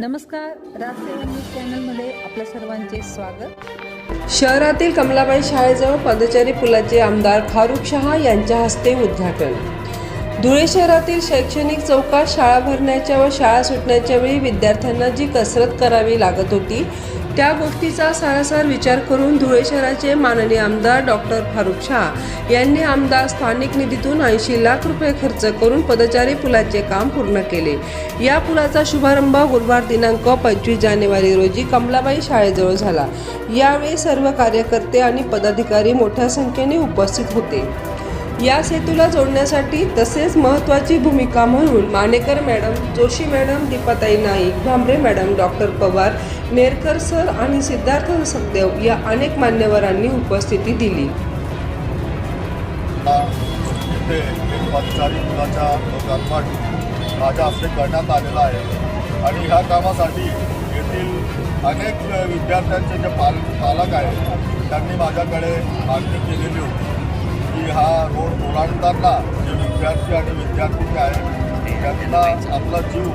नमस्कार राजसेवा न्यूज चॅनलमध्ये आपल्या सर्वांचे स्वागत. शहरातील कमलाबाई शाळेजवळ पादचारी पुलाचे आमदार फारुख शहा यांच्या हस्ते उद्घाटन. धुळे शहरातील शैक्षणिक चौकात शाळा भरण्याच्या व शाळा सुटण्याच्या वेळी विद्यार्थ्यांना जी कसरत करावी लागत होती त्या गोष्टीचा सारासार विचार करून धुळे शहराचे माननीय आमदार डॉक्टर फारुख शहा यांनी आमदार स्थानिक निधीतून ऐंशी लाख रुपये खर्च करून पदचारी पुलाचे काम पूर्ण केले. या पुलाचा शुभारंभ गुरुवार दिनांक पंचवीस जानेवारी रोजी कमलाबाई शाळेजवळ झाला. यावेळी सर्व कार्यकर्ते आणि पदाधिकारी मोठ्या संख्येने उपस्थित होते. या सेतूला जोडण्यासाठी तसेच महत्त्वाची भूमिका म्हणून Manekar madam Joshi madam Deepatai Naik Bhambare madam doctor Pawar Nerkar sir आणि सिद्धार्थ सखदेव या अनेक मान्यवरांनी उपस्थिती दिली. इथे एक माझ्या हस्ते करण्यात आलेला आहे. आणि ह्या कामासाठी येथील अनेक विद्यार्थ्यांचे जे पाल पालक आहेत त्यांनी माझ्याकडे मागणी केलेली होती की हा रोड ओलांडताना जे विद्यार्थी आणि विद्यार्थी आहेत त्यांना आपला जीव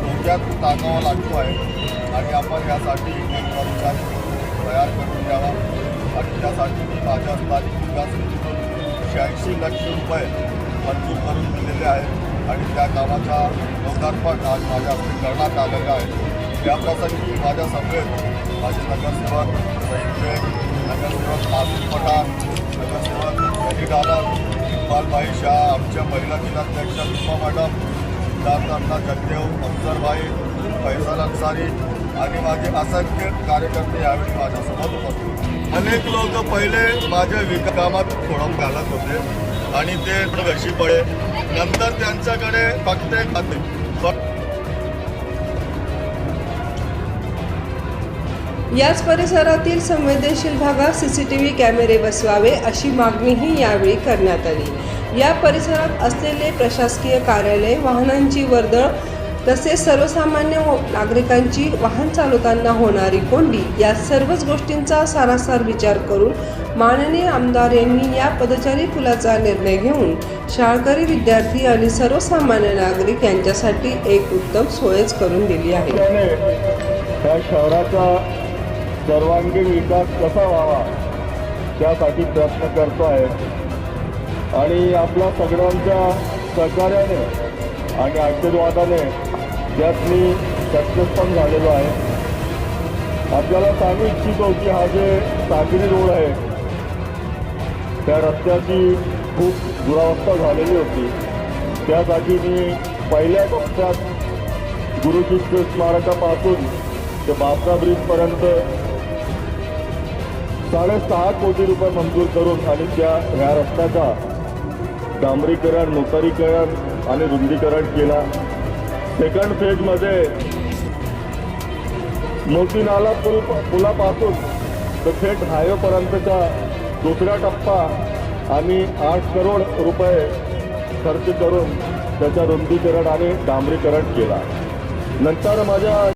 धोक्यात टाकावा लागतो आहे. आणि आपण यासाठी एक कर्मचारी तयार करून द्यावा आणि त्यासाठी मी माझ्या स्थानिक विकास निधीतून शहाऐंशी लक्ष रुपये मंजूर करून दिलेले आहेत. आणि त्या कामाचा लोकार्पण आज माझ्या हस्ते करण्यात आलेलं आहे. त्याप्रसंगी मी माझ्या सभेत माझे नगरसेवक सैनिक नगरसेवक नासिर पठाण नगरसेवक अली डालर इक्बालभाई शाह आमच्या महिला दिनाध्यक्ष रुपा मॅडम सिद्धार्थांना जगदेव अफजरभाई फैसल अन्सारी आणि माझे असंख्य कार्यकर्ते यावेळी माझ्यासोबत उपस्थित अनेक लोक पहिले माझ्या विकामात कामात खोडम घालत होते आणि ते घशी पडे. नंतर त्यांच्याकडे फक्त खाते याच परिसरातील संवेदनशील भागात सीसीटीव्ही कॅमेरे बसवावे अशी मागणीही यावेळी करण्यात आली. या परिसरात असलेले प्रशासकीय कार्यालय वाहनांची वर्दळ तसेच सर्वसामान्य नागरिकांची वाहन चालवताना होणारी कोंडी या सर्वच गोष्टींचा सारासार विचार करून माननीय आमदार यांनी या पदचारी पुलाचा निर्णय घेऊन शाळकरी विद्यार्थी आणि सर्वसामान्य नागरिक यांच्यासाठी एक उत्तम सोयच करून दिली आहे. या शहराचा सर्वांगीण विकास कसा व्हावा त्यासाठी प्रयत्न करतो आहे आणि आपल्या सगळ्यांच्या सहकार्याने आणि आशीर्वादाने त्यात मी सक्सेस पण झालेलो आहे. आपल्याला सांगू इच्छितो की हा जे सागरी रोड आहे त्या रस्त्याची खूप दुरावस्था झालेली होती. त्यासाठी मी पहिल्या टप्प्यात गुरुशिष्य स्मारकापासून ते बापरा ब्रिजपर्यंत साडेसहा कोटी रुपये मंजूर करून आणि त्या ह्या रस्त्याचा डांबरीकरण नूतनीकरण आणि रुंदीकरण केला. सेकंड फेजमध्ये मोती नाला पुल पुलापासून तर थेट हायवेपर्यंतचा दुसरा टप्पा आम्ही आठ करोड रुपये खर्च करून त्याचं रुंदीकरण आणि डांबरीकरण केला. नंतर माझ्या